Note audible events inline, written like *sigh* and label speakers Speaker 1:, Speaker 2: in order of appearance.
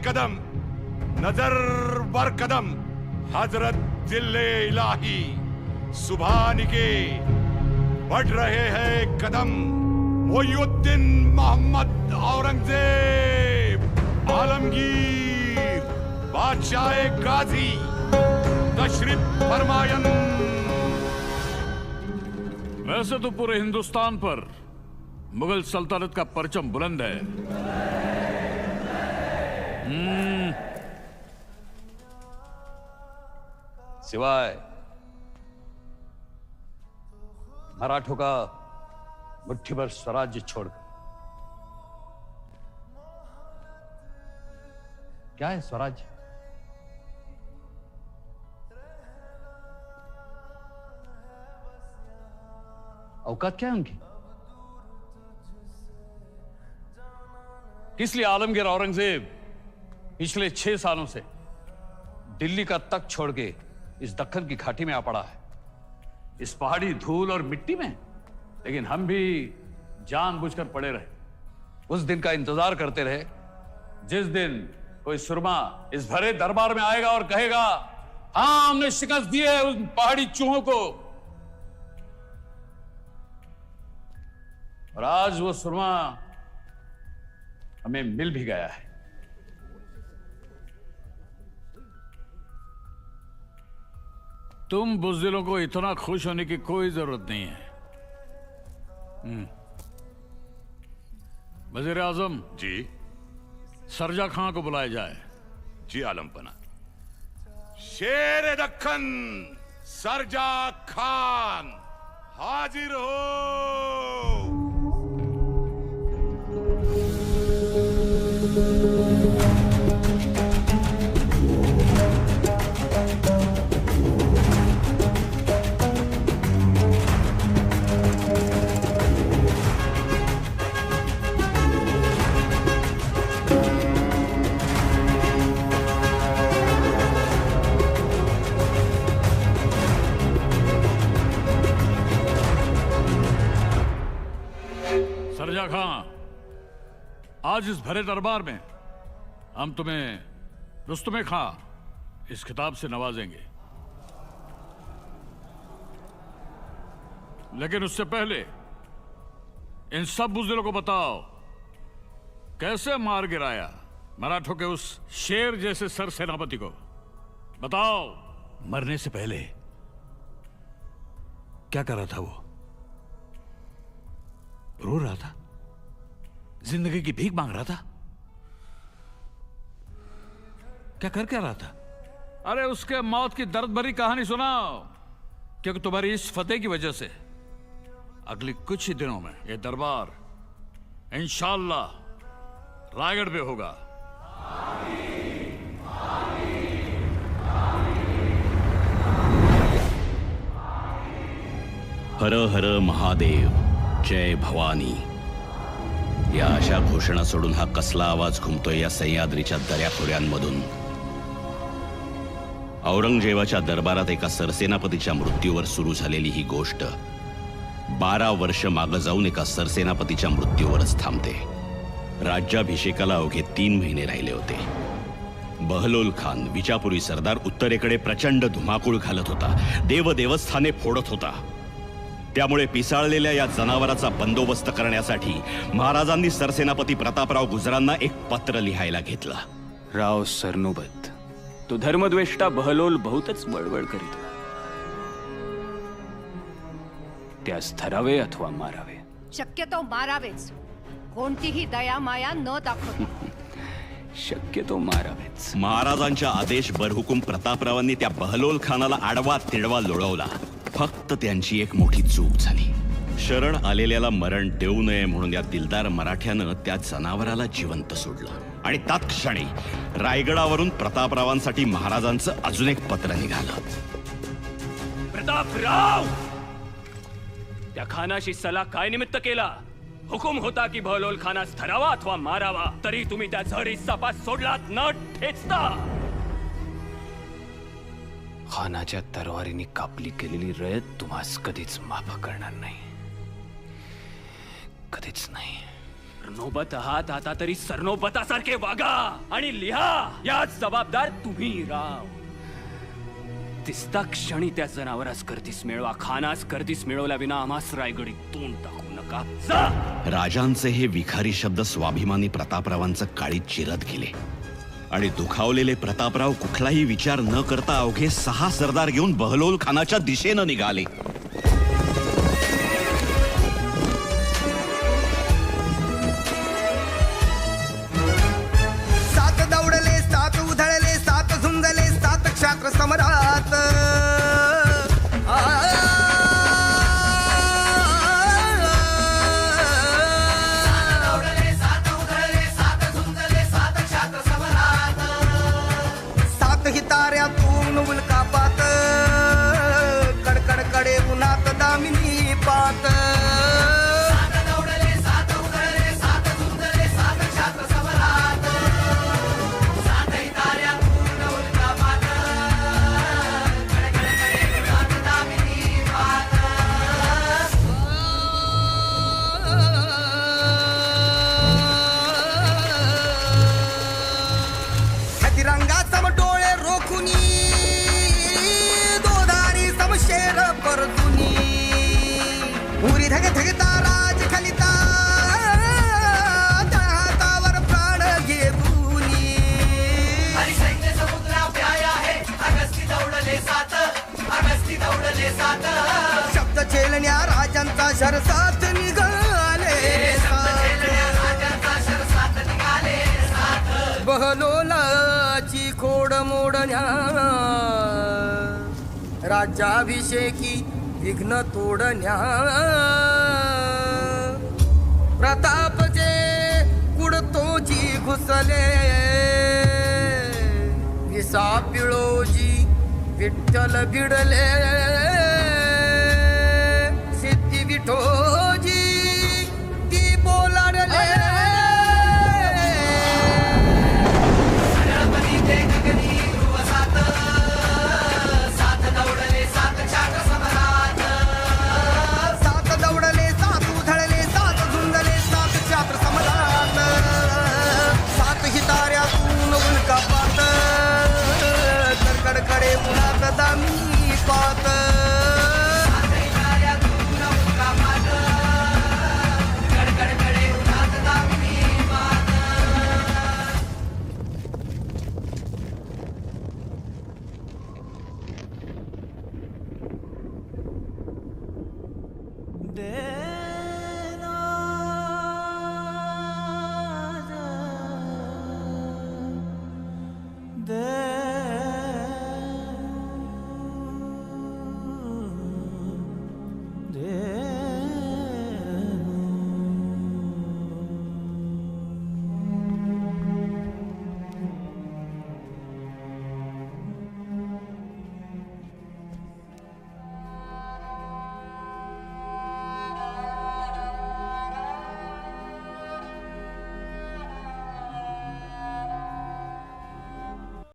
Speaker 1: कदम, नज़र बर कदम, हज़रत दिल्ले इलाही सुबह के। बढ़ रहे हैं कदम मोयुद्दीन मोहम्मद औरंगज़ेब, आलमगीर, बादशाह गाजी तशरीफ़ फरमायन।
Speaker 2: वैसे तो पूरे हिंदुस्तान पर मुगल सल्तनत का परचम बुलंद है।
Speaker 3: सिवाय मराठों का मुट्ठी भर स्वराज्य छोड़कर। क्या है स्वराज्य? औकात क्या है उनकी? किस लिए आलमगीर औरंगज़ेब पिछले छह सालों से दिल्ली का तक छोड़ के इस दक्कन की घाटी में आ पड़ा है। इस पहाड़ी धूल और मिट्टी में, लेकिन हम भी जानबूझकर पड़े रहे। उस दिन का इंतज़ार करते रहे, जिस दिन कोई सुरमा इस भरे दरबार में आएगा और कहेगा हाँ हमने शिकस्त दी है उस पहाड़ी चूहों को। और आज वो सुरमा हमें मिल भी गया है।
Speaker 2: तुम बुजदिलों को इतना खुश होने की कोई ज़रूरत नहीं है। हम्म। वज़ीर आज़म।
Speaker 1: जी।
Speaker 2: सरजा खां को बुलाया जाए।
Speaker 1: जी आलमपना शेर दखन सरजा खान हाजिर हो।
Speaker 2: सरजा खां। आज इस भरे दरबार में हम तुम्हें रुस्तमे खां। इस खिताब से नवाजेंगे। लेकिन उससे पहले इन सब बुजदिलों को बताओ, कैसे मार गिराया मराठों के उस शेर जैसे सर सेनापति को? बताओ। मरने से पहले क्या कर रहा था वो? रो रहा था। ज़िंदगी की भीख मांग रहा था। क्या कर क्या रहा था? अरे उसके मौत की दर्द भरी कहानी सुनाओ क्योंकि तुम्हारी इस फतेह की वजह से अगले कुछ ही दिनों में यह दरबार इंशाला रायगढ़ पे होगा।
Speaker 4: हर हर महादेव। जय भवानी. या अशा घोषणा सोडून हा कसला आवाज घुमतोय या सह्याद्रीच्या दऱ्याखोऱ्यांमधून औरंगजेबाच्या दरबारात एका सरसेनापतीच्या मृत्यूवर सुरू झालेली ही गोष्ट बारा वर्ष मागं जाऊन एका सरसेनापतीच्या मृत्यूवरच थांबते. राज्याभिषेकाला अवघे तीन महिने राहिले होते. बहलोल खान विजापुरी सरदार उत्तरेकडे प्रचंड धुमाकूळ घालत होता. देवदेवस्थाने फोडत होता. त्यामुळे पिसाळलेल्या या जनावराचा बंदोबस्त करण्यासाठी महाराजांनी सरसेनापती प्रतापराव गुजरांना एक पत्र लिहायला घेतलं.
Speaker 5: राव सरनोबत तो धर्मद्वेष्टा बहलोल बहुतच बडबड करीत. त्यास धरावे अथवा मारावे.
Speaker 6: शक्यतो मारावेच. कोणतीही दया माया न दाखवता. *laughs*
Speaker 5: शक्यतो मारावेच.
Speaker 4: महाराजांच्या आदेश बरहुकूम प्रतापरावांनी त्या बहलोल खानाला आडवा तिडवा लोळवला. फक्त त्यांची एक मोठी चूक झाली. शरण आलेल्याला मरण देऊ नये म्हणून या दिलदार मराठ्यानं त्या जनावराला जिवंत सोडलं. आणि तत्क्षणी रायगडावरून प्रतापरावांसाठी महाराजांचं अजून एक पत्र निघालं.
Speaker 5: प्रतापराव! त्या खानाशी सला काय निमित्त केला? हुकुम होता की बहलोल खानास धरावा अथवा मारावा तरी तुम्ही त्या झरी सपास सोडलात न ठेचता! खानाच्या तरवारीने कापली गेलेली रयत तुम्हास कधीच माफ करणार नाही. कधीच नाही. सरनोबत आहात आता तरी सरनोबतासारखे वागा आणि लिहा याच जबाबदार तुम्ही राव. दिसता क्षणी त्या जनावरास करतीस मिळवा खानास करतीस मिळवल्या विना आम्हास रायगडी तोंड टाकू नका. जा!
Speaker 4: राजांचे हे विखारी शब्द स्वाभिमानी प्रतापरावांचं काळीत चिरत गेले. आणि दुखावलेले प्रतापराव कुठलाही विचार न करता अवघे सहा सरदार घेऊन बहलोल खानाच्या दिशेनं निघाले.
Speaker 7: धग धगता राज खलिता प्राण घेऊनी सैन्य समुद्रा प्याया आहे. अगस्ती दौडले सात. अगस्ती दौडले सात. शब्द चेलण्या राजांचा शरसात निघाले बहलोलाची खोड मोडण्या राज्याभिषेकी विघ्न तोडण्या. प्रतापचे कुडतोची घुसले. विसा पिळोजी विठ्ठल भिडले सिद्धी विठो